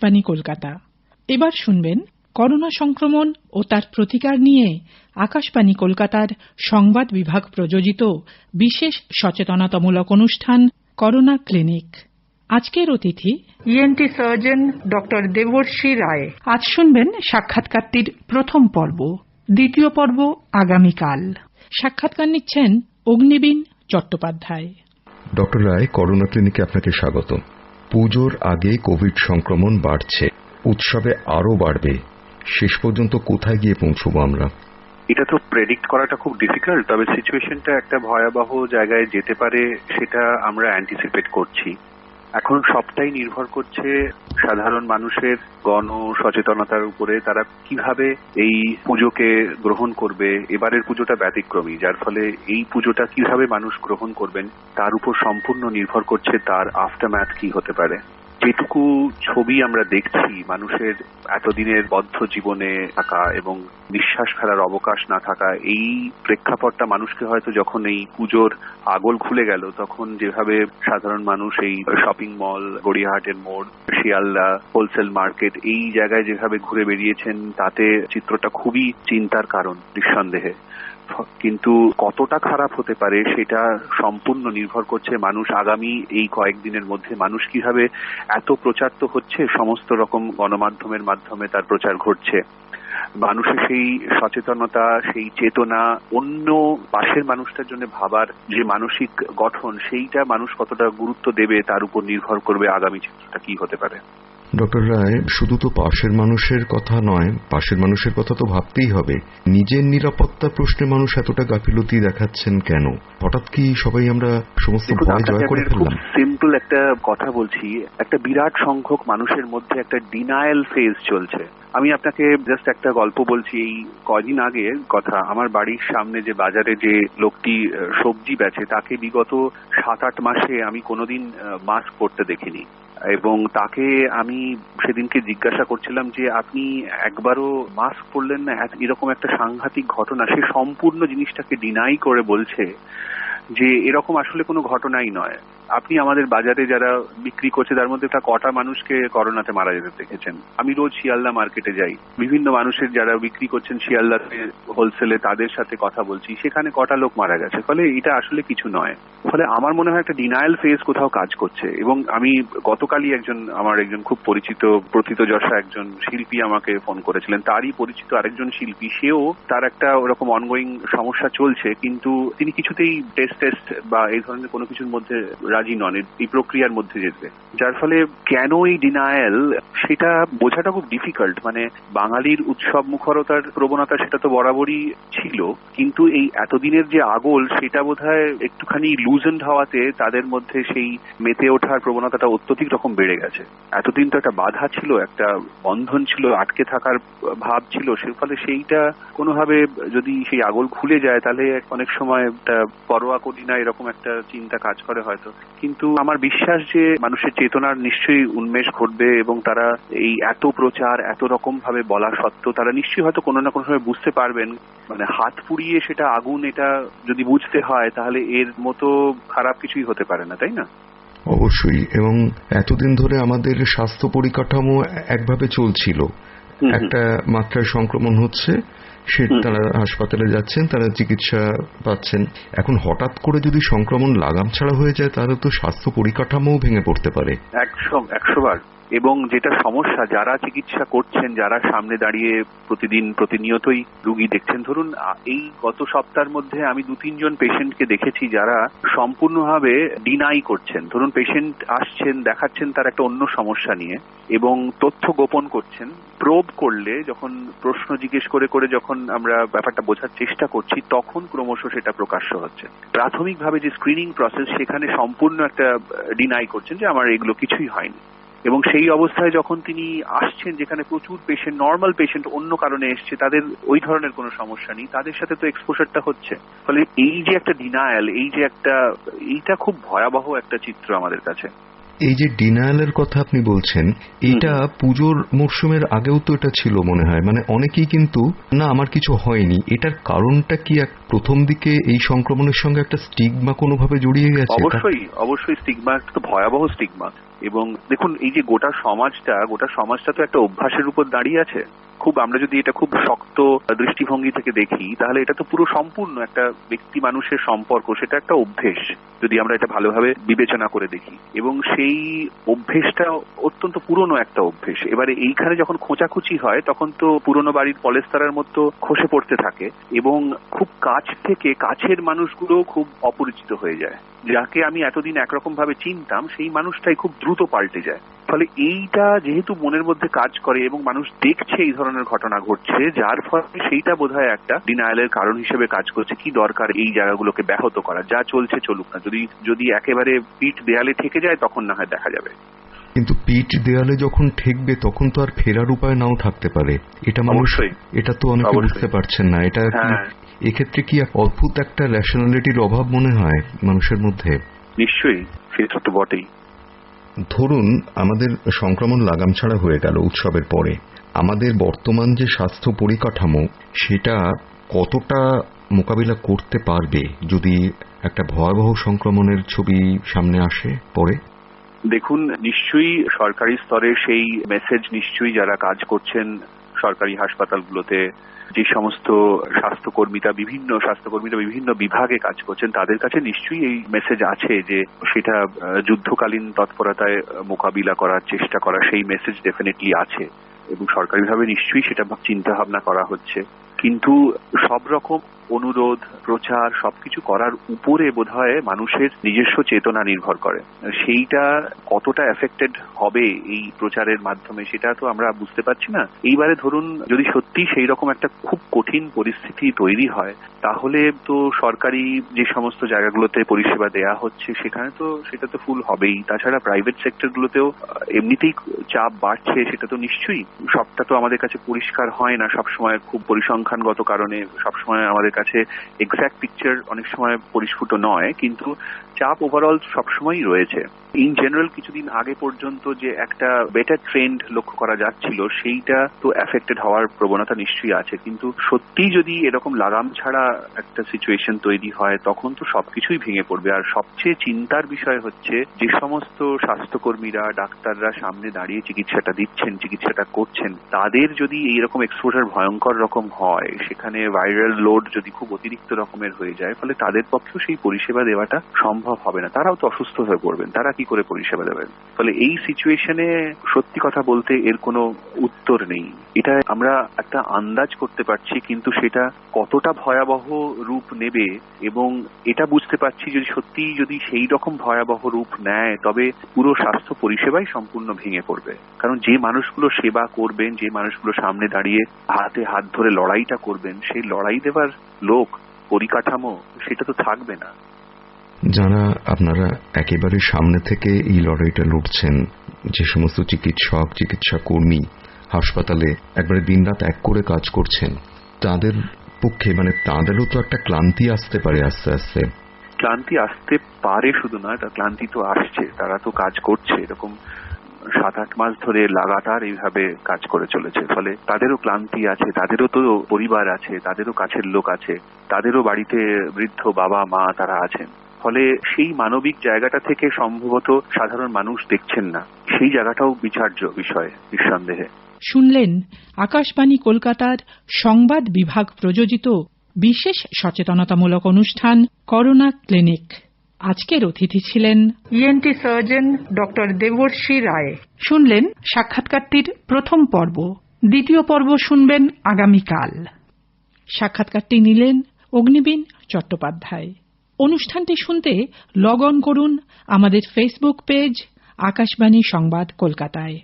আকাশবাণী কলকাতা। এবার শুনবেন করোনা সংক্রমণ ও তার প্রতিকার নিয়ে আকাশবাণী কলকাতার সংবাদ বিভাগ প্রযোজিত বিশেষ সচেতনতামূলক অনুষ্ঠান করোনা ক্লিনিক। আজকের অতিথি ENT surgeon doctor Debarshi Roy আজ শুনবেন সাক্ষাৎকারটির প্রথম পর্ব দ্বিতীয় পর্ব আগামীকাল। সাক্ষাৎকার নিচ্ছেন অগ্নিবীন চট্টোপাধ্যায়। ডক্টর রায় করোনা ক্লিনিকে আপনাকে স্বাগত পুজোর আগে কোভিড সংক্রমণ বাড়ছে। উৎসবে আরও বাড়বে। শেষ পর্যন্ত কোথায় গিয়ে পৌঁছবো আমরা? এটা তো প্রেডিক্ট করাটা খুব ডিফিকাল্ট তবে সিচুয়েশনটা একটা ভয়াবহ জায়গায় যেতে পারে, সেটা আমরা অ্যান্টিসিপেট করছি। এখন সবটাই নির্ভর করছে সাধারণ মানুষের গণ সচেতনতার উপরে, তারা কীভাবে এই পুজোকে গ্রহণ করবে, এবারের পুজোটা ব্যতিক্রমী, যার ফলে এই পুজোটা কীভাবে মানুষ গ্রহণ করবেন, তার উপর সম্পূর্ণ নির্ভর করছে তার আফটারম্যাথ কি হতে পারে। যেটুকু ছবি আমরা দেখছি, মানুষের এতদিনের বদ্ধ জীবনে থাকা এবং নিঃশ্বাস ফেলার অবকাশ না থাকা, এই প্রেক্ষাপটটা মানুষকে হয়তো যখন এই পুজোর আগল খুলে গেল, তখন যেভাবে সাধারণ মানুষ এই শপিং মল গড়িয়াহাটের মোড়, শিয়ালদা হোলসেল মার্কেট এই জায়গায় যেভাবে ঘুরে বেরিয়েছেন তাতে চিত্রটা খুবই চিন্তার কারণ, নিঃসন্দেহে। কিন্তু কতটা খারাপ হতে পারে সেটা সম্পূর্ণ নির্ভর করছে মানুষ আগামী এই কয়েকদিনের মধ্যে মানুষ কীভাবে এত প্রচার তো হচ্ছে, সমস্ত রকম গণমাধ্যমের মাধ্যমে তার প্রচার ঘটছে। মানুষের সেই সচেতনতা, সেই চেতনা, অন্য পাশের মানুষটার জন্য ভাবার যে মানসিক গঠন, সেইটা মানুষ কতটা গুরুত্ব দেবে তার উপর নির্ভর করবে আগামী চিত্রটা কি হতে পারে। ডক্টর রায় শুধু তো পাশের মানুষের কথা নয় পাশের মানুষের কথা তো ভাবতেই হবে। নিজের নিরাপত্তা প্রশ্নে মানুষ এতটা গাফিলতি দেখাচ্ছেন কেন? হঠাৎ কি সবাই আমরা সমস্ত ভয় জয় করে ফেললাম? সিম্পল একটা কথা বলছি। একটা বিরাট সংখ্যক মানুষের মধ্যে একটা ডিনায়াল ফেজ চলছে। আমি আপনাকে জাস্ট একটা গল্প বলছি এই কদিন আগে কথা। আমার বাড়ির সামনে যে বাজারে যে লোকটি সবজি বেচে তাকে বিগত সাত আট মাসে আমি কোনোদিন মাস্ক পরতে দেখিনি। এবং তাকে আমি সেদিনকে জিজ্ঞাসা করছিলাম যে, আপনি একবারও মাস্ক পরলেন না? এরকম একটা সাংঘাতিক ঘটনা। সে সম্পূর্ণ জিনিসটাকে ডিনাই করে বলছে যে, এরকম আসলে কোনো ঘটনাই নয়। আপনি আমাদের বাজারে যারা বিক্রি করছে, তার মধ্যে তা কটা মানুষকে করোনাতে মারা যেতে দেখেছেন। আমি রোজ শিয়ালদা মার্কেটে যাই। বিভিন্ন মানুষের যারা বিক্রি করছেন শিয়ালদাতে, হোলসেলে, তাদের সাথে কথা বলছি। সেখানে কটা লোক মারা গেছে। ফলে এটা আসলে কিছু নয়। ফলে আমার মনে হয় একটা ডিনায়াল ফেজ কোথাও কাজ করছে। এবং আমি গতকালই একজন, আমার একজন খুব পরিচিত প্রথিতযশা একজন শিল্পী আমাকে ফোন করেছিলেন। তারই পরিচিত আরেকজন শিল্পী, সেও তার একটা ওরকম অনগোয়িং সমস্যা চলছে। কিন্তু তিনি কিছুতেই টেস্ট টেস্ট বা এই ধরনের কোনো কিছুর মধ্যে রাজি নন এই প্রক্রিয়ার মধ্যে যেতে। যার ফলে কেন এই ডিনায়াল সেটা বোঝাটা খুব ডিফিকাল্ট মানে বাঙালির উৎসব মুখরতার প্রবণতা সেটা তো বরাবরই ছিল, কিন্তু এই এতদিনের যে আগল, সেটা বোধ একটুখানি লুজেন্ড হওয়াতে তাদের মধ্যে সেই মেতে ওঠার প্রবণতাটা অত্যধিক রকম বেড়ে গেছে। এতদিন তো একটা বাধা ছিল, একটা বন্ধন ছিল, আটকে থাকার ভাব ছিল, সে ফলে সেইটা কোনোভাবে যদি সেই আগল খুলে যায়, তাহলে অনেক সময় একটা পরোয়া করি না, এরকম একটা চিন্তা কাজ করে হয়তো। কিন্তু আমার বিশ্বাস যে মানুষের চেতনার নিশ্চয়ই উন্মেষ ঘটবে এবং তারা এই এত প্রচার, এত রকম ভাবে বলা সত্ত্বেও তারা নিশ্চয়ই হয়তো কোনো না কোনো সময় বুঝতে পারবেন। মানে হাত পুড়িয়ে সেটা আগুন, এটা যদি বুঝতে হয়, তাহলে এর মতো খারাপ কিছুই হতে পারে না, তাই না? অবশ্যই, এবং এতদিন ধরে আমাদের স্বাস্থ্য পরিকাঠামো একভাবে চলছিল। একটা মাত্রায় সংক্রমণ হচ্ছে সে তারা হাসপাতালে যাচ্ছেন তারা চিকিৎসা পাচ্ছেন। এখন হঠাৎ করে যদি সংক্রমণ লাগাম ছাড়া হয়ে যায় তাহলে তো স্বাস্থ্য পরিকাঠামো ভেঙে পড়তে পারে। একশো একশো বার। এবং যেটা সমস্যা, যারা চিকিৎসা করছেন, যারা সামনে দাঁড়িয়ে প্রতিদিন প্রতিনিয়তই রুগী দেখছেন, ধরুন এই গত সপ্তাহের মধ্যে আমি দু, তিনজন পেশেন্টকে দেখেছি যারা সম্পূর্ণভাবে ডিনাই করছেন। ধরুন, পেশেন্ট আসছেন, দেখাচ্ছেন তার একটা অন্য সমস্যা নিয়ে এবং তথ্য গোপন করছেন। প্রোব করলে, যখন প্রশ্ন জিজ্ঞেস করে করে যখন আমরা ব্যাপারটা বোঝার চেষ্টা করছি, তখন ক্রমশ সেটা প্রকাশ্য হচ্ছে। প্রাথমিকভাবে যে স্ক্রিনিং প্রসেস সেখানে সম্পূর্ণ একটা ডিনাই করছেন যে, আমার এগুলো কিছুই হয়নি। এবং সেই অবস্থায় যখন তিনি আসছেন, যেখানে প্রচুর পেশেন্ট নর্মাল পেশেন্ট অন্য কারণে এসছে, তাদের ওই ধরনের কোনো সমস্যা নেই। তাদের সাথে তো এক্সপোজারটা হচ্ছে। ফলে এই যে একটা ডিনায়াল এই যে একটা, এইটা খুব ভয়াবহ একটা চিত্র আমাদের কাছে। এই যে ডিনায়ালের কথা আপনি বলছেন এটা পুজোর মরশুমের আগেও তো এটা ছিল মনে হয়। মানে অনেকেই কিন্তু না আমার কিছু হয়নি। এটার কারণটা কি এক প্রথম দিকে এই সংক্রমণের সঙ্গে একটা স্টিগমা কোনোভাবে জড়িয়ে গেছে? অবশ্যই অবশ্যই স্টিগমা একটা তো ভয়াবহ স্টিগমা। এবং দেখুন এই যে গোটা সমাজটা গোটা সমাজটা তো একটা অভ্যাসের উপর দাঁড়িয়ে আছে। খুব, আমরা যদি এটা খুব শক্ত দৃষ্টিভঙ্গি থেকে দেখি, তাহলে এটা তো পুরো সম্পূর্ণ একটা ব্যক্তি মানুষের সম্পর্ক, সেটা একটা অভ্যেস, যদি আমরা এটা ভালোভাবে বিবেচনা করে দেখি। এবং সেই অভ্যেসটা অত্যন্ত পুরনো একটা অভ্যেস। এবারে এইখানে যখন খোঁচাখুচি হয়, তখন তো পুরনো বাড়ির পলেস্তারার মতো খসে পড়তে থাকে, এবং খুব কাছ থেকে কাছের মানুষগুলো খুব অপরিচিত হয়ে যায়। যাকে আমি এতদিন একরকম ভাবে চিনতাম, সেই মানুষটাই খুব দ্রুত পাল্টে যায়। ফলে এইটা যেহেতু মনের মধ্যে কাজ করে এবং মানুষ দেখছে এই ধরনের ঘটনা ঘটছে যার ফলে সেইটা বোধহয় একটা ডিনায়ালের কারণ হিসেবে কাজ করছে কি দরকার এই জায়গাগুলোকে ব্যাহত করা। যা চলছে চলুক না। যদি যদি একেবারে পিঠ দেয়ালে থেকে যায় তখন না হয় দেখা যাবে। কিন্তু পিঠ দেয়ালে যখন ঠেকবে তখন তো আর ফেরার উপায় নাও থাকতে পারে। এটা মানুষ অবশ্যই। এটা তো অনেকে বুঝতে পারছেন না। এটা হ্যাঁ। এক্ষেত্রে কি অদ্ভুত একটা রেশনালিটির অভাব মনে হয় মানুষের মধ্যে? নিশ্চয়ই। সেটা তো বটেই। ধরুন, আমাদের সংক্রমণ লাগাম ছাড়া হয়ে গেল উৎসবের পরে। আমাদের বর্তমান যে স্বাস্থ্য পরিকাঠামো, সেটা কতটা মোকাবিলা করতে পারবে যদি একটা ভয়াবহ সংক্রমণের ছবি সামনে আসে পরে? দেখুন, নিশ্চয়ই সরকারি স্তরে সেই মেসেজ নিশ্চয়ই যারা কাজ করছেন সরকারি হাসপাতালগুলোতে যে সমস্ত স্বাস্থ্যকর্মীরা, বিভিন্ন স্বাস্থ্যকর্মীরা বিভিন্ন বিভাগে কাজ করছেন, তাদের কাছে নিশ্চয়ই এই মেসেজ আছে যে সেটা যুদ্ধকালীন তৎপরতায় মোকাবিলা করার চেষ্টা করা, সেই মেসেজ ডেফিনেটলি আছে। এবং সরকারিভাবে নিশ্চয়ই সেটা চিন্তা ভাবনা করা হচ্ছে। কিন্তু সব রকম অনুরোধ, প্রচার, সবকিছু করার উপরে বোধহয় মানুষের নিজস্ব চেতনা নির্ভর করে। সেইটা কতটা এফেক্টেড হবে এই প্রচারের মাধ্যমে সেটা তো আমরা বুঝতে পারছি না। এইবারে ধরুন, যদি সত্যি সেই রকম একটা খুব কঠিন পরিস্থিতি তৈরি হয়, তাহলে তো সরকারি যে সমস্ত জায়গাগুলোতে পরিষেবা দেয়া হচ্ছে, সেখানে তো সেটা তো ফুল হবেই। তাছাড়া প্রাইভেট সেক্টরগুলোতেও এমনিতেই চাপ বাড়ছে, সেটা তো নিশ্চয়ই। সবটা তো আমাদের কাছে পরিষ্কার হয় না সবসময় খুব পরিসংখ্যানগত কারণে, সবসময় আমাদের কাছে এক্স্যাক্ট পিকচার অনেক সময় পরিস্ফুট নয়, কিন্তু চাপ ওভারঅল সবসময়ই রয়েছে। ইন জেনারেল কিছুদিন আগে পর্যন্ত যে একটা বেটার ট্রেন্ড লক্ষ্য করা যাচ্ছিল, সেইটা তো এফেক্টেড হওয়ার প্রবণতা নিশ্চয়ই আছে। কিন্তু সত্যি যদি এরকম লাগাম ছাড়া একটা সিচুয়েশন তৈরি হয়, তখন তো সবকিছুই ভেঙে পড়বে। আর সবচেয়ে চিন্তার বিষয় হচ্ছে, যে সমস্ত স্বাস্থ্যকর্মীরা, ডাক্তাররা সামনে দাঁড়িয়ে চিকিৎসাটা দিচ্ছেন, চিকিৎসাটা করছেন, তাদের যদি এইরকম এক্সপোজার ভয়ঙ্কর রকম হয়, সেখানে ভাইরাল লোড যদি খুব অতিরিক্ত রকমের হয়ে যায়, ফলে তাদের পক্ষেও সেই পরিষেবা দেওয়াটা সম্ভব হবে না। তারাও তো অসুস্থ হয়ে পড়বেন। তারা কি করে পরিষেবা দেবেন? ফলে এই সিচুয়েশনে সত্যি কথা বলতে এর কোনো উত্তর নেই। এটা আমরা একটা আন্দাজ করতে পারছি, কিন্তু সেটা কতটা ভয়াবহ রূপ নেবে এবং এটা বুঝতে পারছি যদি সত্যি যদি সেই রকম ভয়াবহ রূপ নেয়, তবে পুরো স্বাস্থ্য পরিষেবাই সম্পূর্ণ ভেঙে পড়বে। কারণ যে মানুষগুলো সেবা করবেন, যে মানুষগুলো সামনে দাঁড়িয়ে হাতে হাত ধরে লড়াইটা করবেন, সেই লড়াই দেবার লোক পরিকাঠামো সেটা তো থাকবে না। যারা আপনারা একেবারে সামনে থেকে এই লড়াইটা লড়ছেন। যে সমস্ত চিকিৎসক চিকিৎসা কর্মী হাসপাতালে একবারে দিনরাত এক করে কাজ করছেন তাদের পক্ষে মানে তাদেরও তো একটা ক্লান্তি আসতে পারে আস্তে আস্তে। ক্লান্তি আসতে পারে শুধু না ক্লান্তি তো আসছে তারা তো কাজ করছে এরকম সাত আট মাস ধরে লাগাতার এইভাবে কাজ করে চলেছে। ফলে তাদেরও ক্লান্তি আছে, তাদেরও তো পরিবার আছে, তাদেরও কাছের লোক আছে, তাদেরও বাড়িতে বৃদ্ধ বাবা, মা তারা আছেন। ফলে সেই মানবিক জায়গাটা থেকে সম্ভবত সাধারণ মানুষ দেখছেন না। সেই জায়গাটাও বিচার্য বিষয়, নিঃসন্দেহে। শুনলেন আকাশবাণী কলকাতার সংবাদ বিভাগ প্রযোজিত বিশেষ সচেতনতামূলক অনুষ্ঠান করোনা ক্লিনিক। আজকের অতিথি ছিলেন ENT surgeon doctor Debarshi Roy শুনলেন সাক্ষাৎকারটির প্রথম পর্ব। দ্বিতীয় পর্ব শুনবেন আগামীকাল। সাক্ষাৎকারটি নিলেন অগ্নিবীণ চট্টোপাধ্যায়। অনুষ্ঠানটি শুনতে লগ অন করুন আমাদের ফেসবুক পেজ আকাশবাণী সংবাদ কলকাতায়।